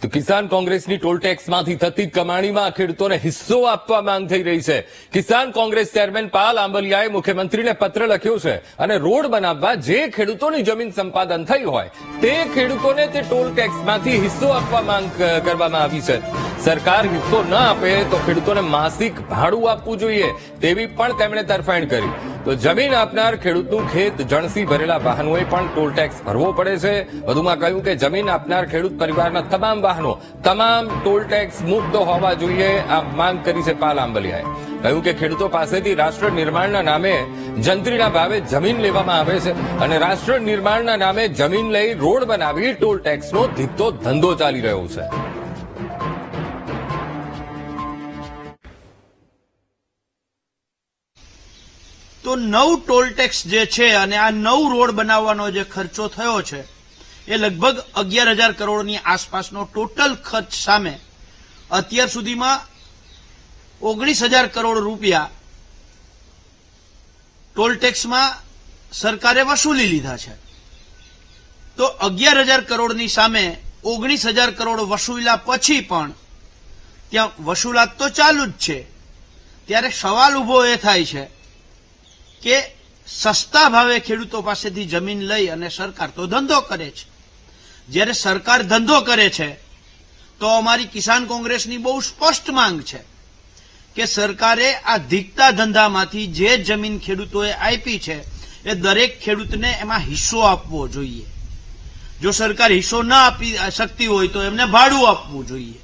તો કિસાન કોંગ્રેસની ટોલ ટેક્સમાંથી થતી કમાણીમાં ખેડૂતોને હિસ્સો આપવા માંગ થઈ રહી છે. કિસાન કોંગ્રેસ ચેરમેન પાલ આંબલિયાએ મુખ્યમંત્રીને પત્ર લખ્યો છે અને રોડ બનાવવા જે ખેડૂતોની જમીન સંપાદન થઈ હોય, તે ખેડૂતોને તે ટોલ ટેક્સમાંથી હિસ્સો આપવા માંગ કરવામાં આવી છે. સરકાર હિસ્સો ન આપે તો ખેડૂતોને માસિક ભાડું આપવું જોઈએ તેવી પણ તેમણે તરફેણ કરી. તો જમીન આપનાર ખેડૂતનું ખેત જણસી ભરેલા વાહનોએ પણ ટોલ ટેક્સ ભરવો પડે છે. વધુમાં કહ્યું કે જમીન આપનાર ખેડૂત પરિવારના તમામ વાહનો તમામ ટોલ ટેક્સ મુક્ત હોવા જોઈએ આ માંગ કરી છે પાલ આંબલિયાએ. કહ્યું કે ખેડૂતો પાસેથી રાષ્ટ્ર નિર્માણના નામે જંત્રીના ભાવે જમીન લેવામાં આવે છે અને રાષ્ટ્ર નિર્માણના નામે જમીન લઈ રોડ બનાવી ટોલ ટેક્સનો ધીકતો ધંધો ચાલી રહ્યો છે. તો નવ ટોલ ટેક્સ જે છે અને આ નવ રોડ બનાવવાનો જે ખર્ચો થયો છે, એ લગભગ અગિયાર હજાર કરોડની આસપાસનો ટોટલ ખર્ચ સામે અત્યાર સુધીમાં ઓગણીસ હજાર કરોડ રૂપિયા ટોલ ટેક્સમાં સરકારે વસૂલી લીધા છે. તો અગિયાર હજાર કરોડની સામે ઓગણીસ હજાર કરોડ વસૂલ્યા પછી પણ ત્યાં વસૂલાત તો ચાલુ જ છે. ત્યારે સવાલ ઊભો એ થાય છે કે સસ્તા ભાવે ખેડૂતો પાસેથી જમીન લઈ અને સરકાર તો ધંધો કરે છે. જ્યારે સરકાર ધંધો કરે છે, તો અમારી કિસાન કોંગ્રેસની બહુ સ્પષ્ટ માંગ છે કે સરકારે આ ધીકતા ધંધામાંથી જે જમીન ખેડૂતોએ આપી છે, એ દરેક ખેડૂતને એમાં હિસ્સો આપવો જોઈએ. જો સરકાર હિસ્સો ના આપી શકતી હોય તો એમને ભાડું આપવું જોઈએ.